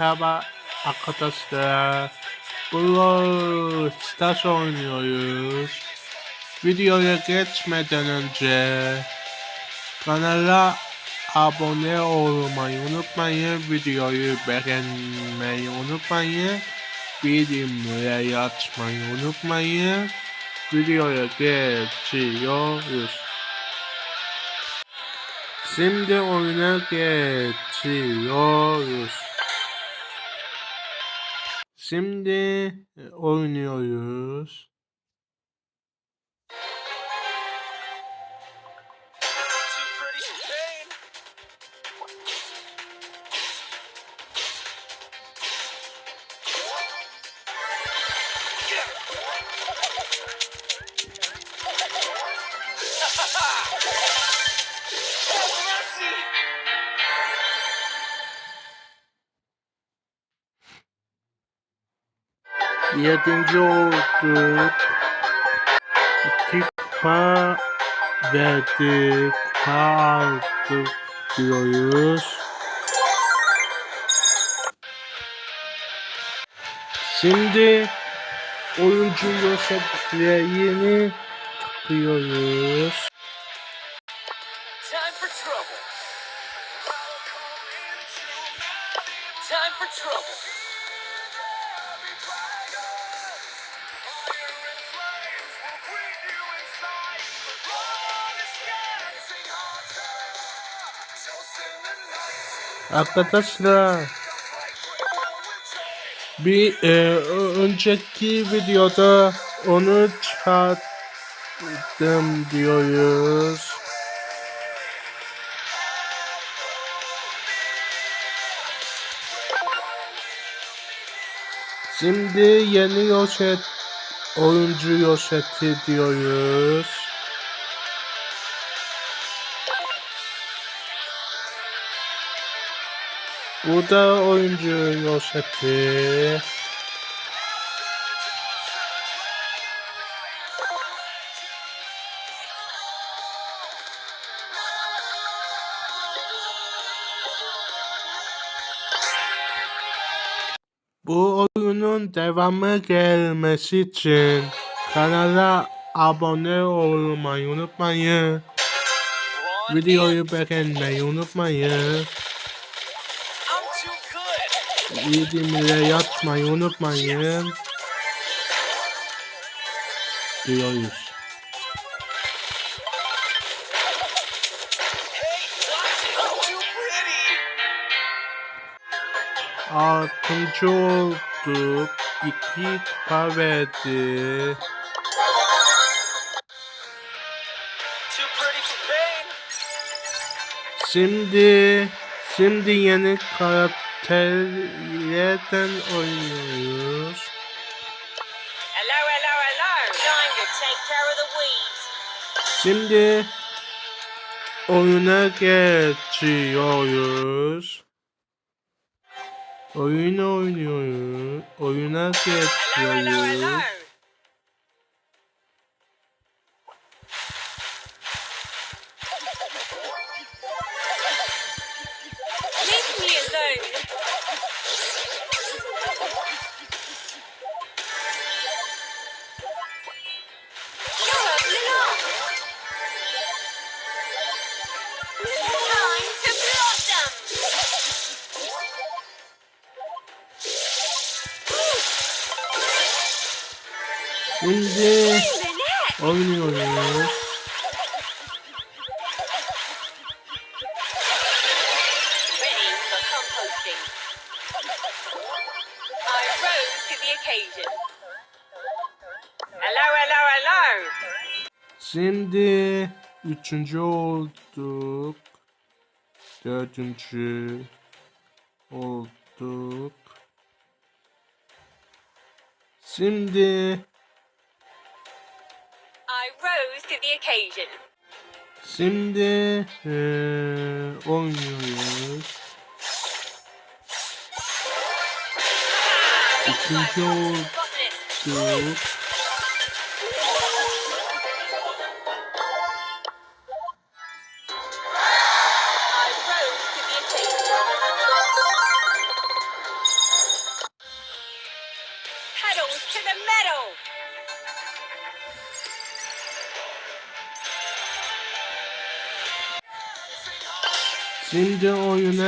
Merhaba arkadaşlar. Brawl Stars oynuyoruz. Videoya geçmeden önce kanala abone olmayı unutmayın. Videoyu beğenmeyi unutmayın. Bildirimleri açmayı unutmayın. Videoya geçiyoruz. Şimdi oyuna geçiyoruz. Şimdi e, oynuyoruz. Yedinci olduk. İki kupa verdik. Kupa aldık diyoruz. Şimdi oyuncu yeni takıyoruz. Time for trouble. Arkadaşlar bir e, önceki videoda onu çarptım diyoruz. Şimdi yeni Yoset oyuncu Yoset'i diyoruz. Bu da oyuncu Yoset'i. Bu oyunun devamı gelmesi için kanala abone olmayı unutmayın. Videoyu beğenmeyi unutmayın. Bildirimleri yapmayı unutmayın. Pretty. Altıncı olduk. İki kupa verdi. Şimdi şimdi yeni karakterlerden oynuyoruz. Hello, hello, hello. Time to take care of the weeds. Şimdi oyuna geçiyoruz. Oyun oynuyoruz. Oyuna Hello, hello, hello. Hello, hello. Şimdi üçüncü olduk. Dördüncü olduk. Şimdi I rose to the occasion. şimdi eee oynuyoruz. İkinci Got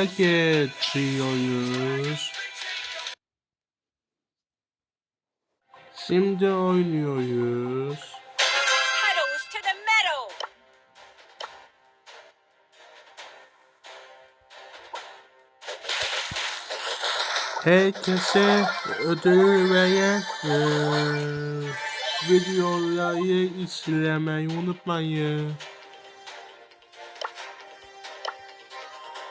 Oyuna geçiyoruz. Şimdi oynuyoruz. Herkese ödül veren eee, videoları izlemeyi unutmayın.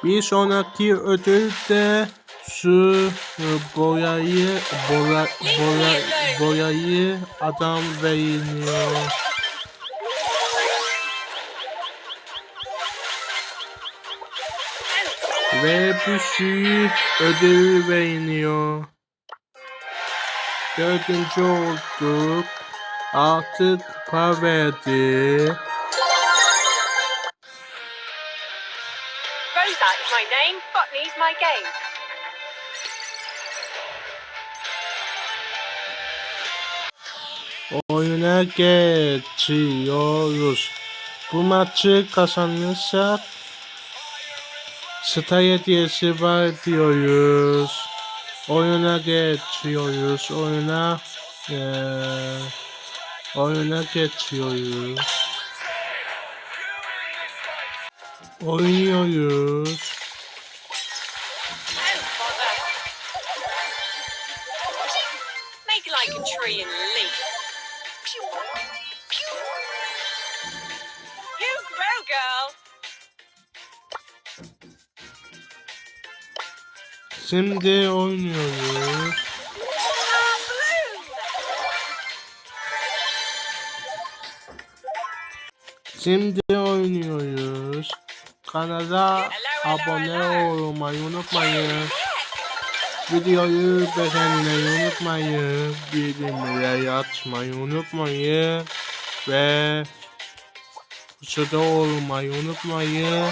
Bir sonraki ödül de şu e, boyayı boya, boya, boyayı adam veriyor. Ve bir sürü ödül veriliyor. Dördüncü olduk. Altı kupa verdi. Rosa is my name. Botany's my game. Oyuna geçiyoruz. Bu maçı kazanırsak Star hediyesi var diyoruz. Oyuna geçiyoruz. Oyuna eee oyuna geçiyoruz. Oynuyoruz. Make like a tree and leaf. You grow, girl. Şimdi oynuyoruz. Şimdi oynuyoruz. Kanala abone olmayı unutmayın. Videoyu beğenmeyi unutmayın. Bildirimleri açmayı unutmayın. Ve Kutuda olmayı unutmayın.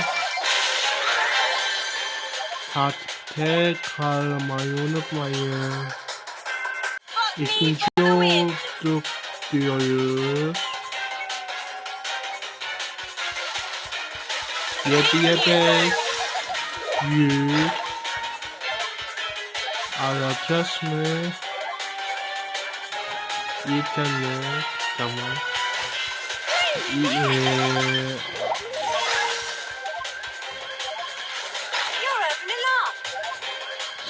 Takipte kalmayı unutmayın. İkinci olduk diyoruz. Yediye beş. Yüz. Alacağız mı? Tamam. İyi, having a laugh.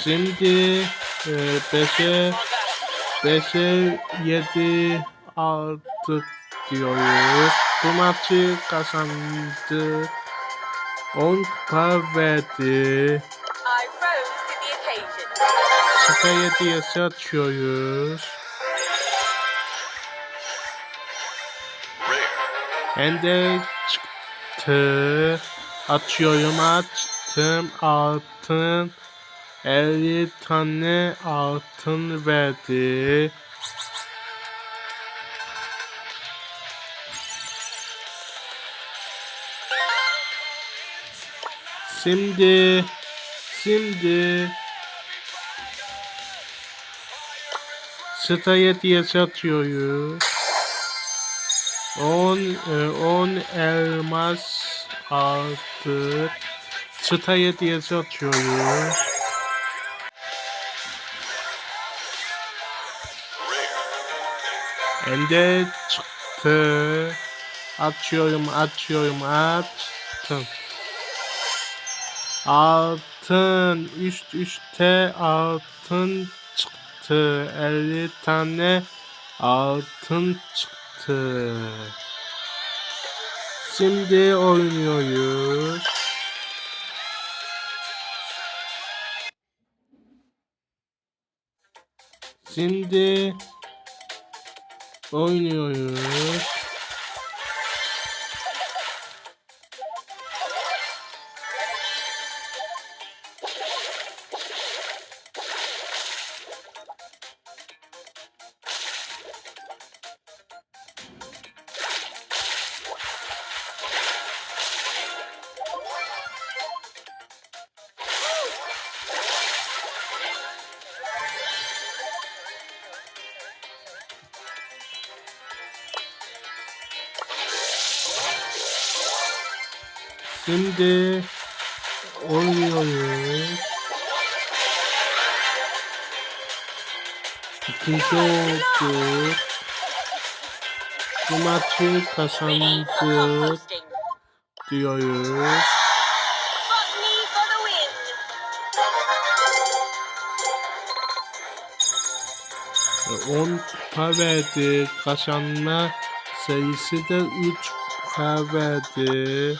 Şimdi e, 5'e Bother. 5'e 7 aldık diyoruz. Bu maçı kazandı. 10 kupa verdi. I rose to the occasion. Sıra 7'ye satıyoruz. Hem de çıktı. Açıyorum açtım altın. 50 tane altın verdi. Şimdi şimdi Staya diye satıyoruz. 10 10 elmas aldık. Staya diye satıyoruz. Hem de çıktı. Açıyorum, açıyorum, açtım. Altın, üst üste altın çıktı. 50 tane altın çıktı. Şimdi oynuyoruz. Şimdi oynuyoruz. Şimdi oynuyoruz. İkinci oldu. Bu maçı kazandık diyoruz. Botany for the win. 10 kupa verdi. Kazanma sayısı da 3 kupa verdi.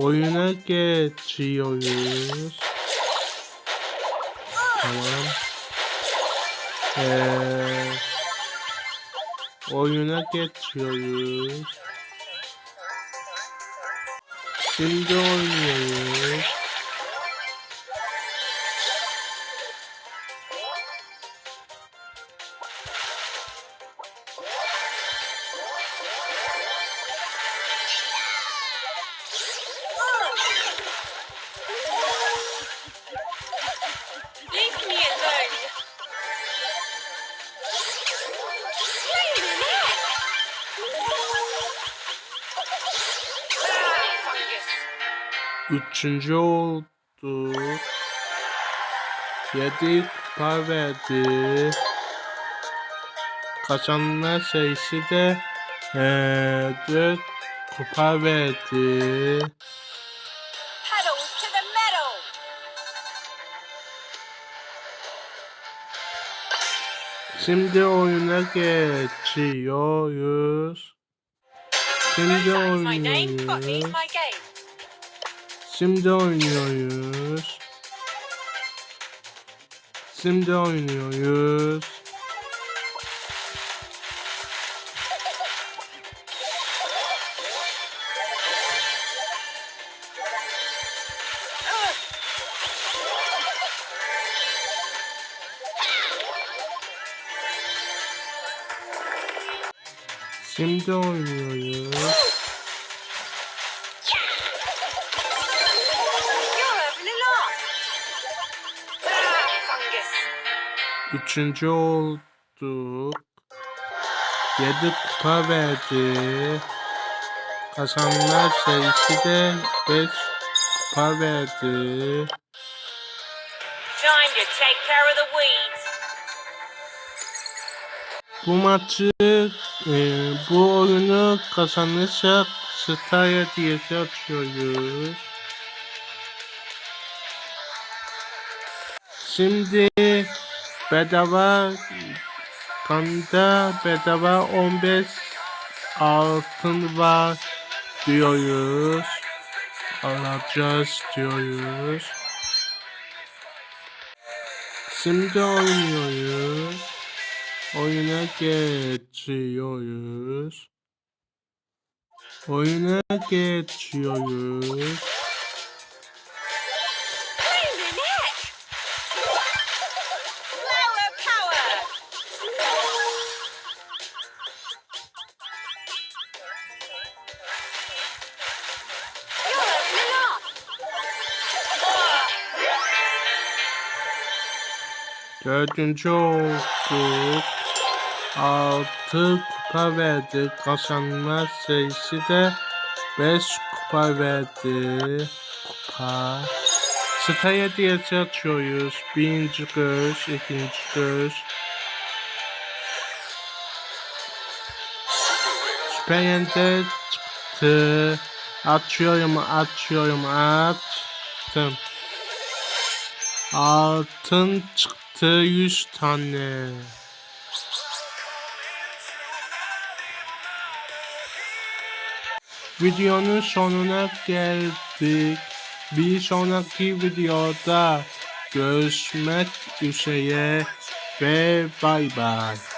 Oyuna geçiyoruz. Tamam. Ee, oyuna geçiyoruz. Şimdi oynuyoruz. Üçüncü olduk. Yedi kupa verdi. Kazanma sayısı da eee dört kupa verdi. Şimdi oyuna geçiyoruz. Şimdi oynuyoruz. Şimdi oynuyoruz. Şimdi oynuyoruz. Şimdi oynuyoruz. Üçüncü olduk. Yedi kupa verdi. Kazanlar sayısı da beş kupa verdi. Bu maçı, e, bu oyunu kazanırsak Star hediyesi açıyoruz. Şimdi bedava kanda bedava 15 altın var diyoruz. Alacağız diyoruz. Şimdi oynuyoruz. Oyuna geçiyoruz. Oyuna geçiyoruz. Dördüncü olduk. Altı kupa verdi. Kazanma sayısı da beş kupa verdi. Kupa. Star hediyesi açıyoruz. Birinci göz, ikinci göz. Süper Yende çıktı. Açıyorum, açıyorum, açtım. Altın çıktı 100 tane. Videonun sonuna geldik. Bir sonraki videoda görüşmek üzere ve bay bay.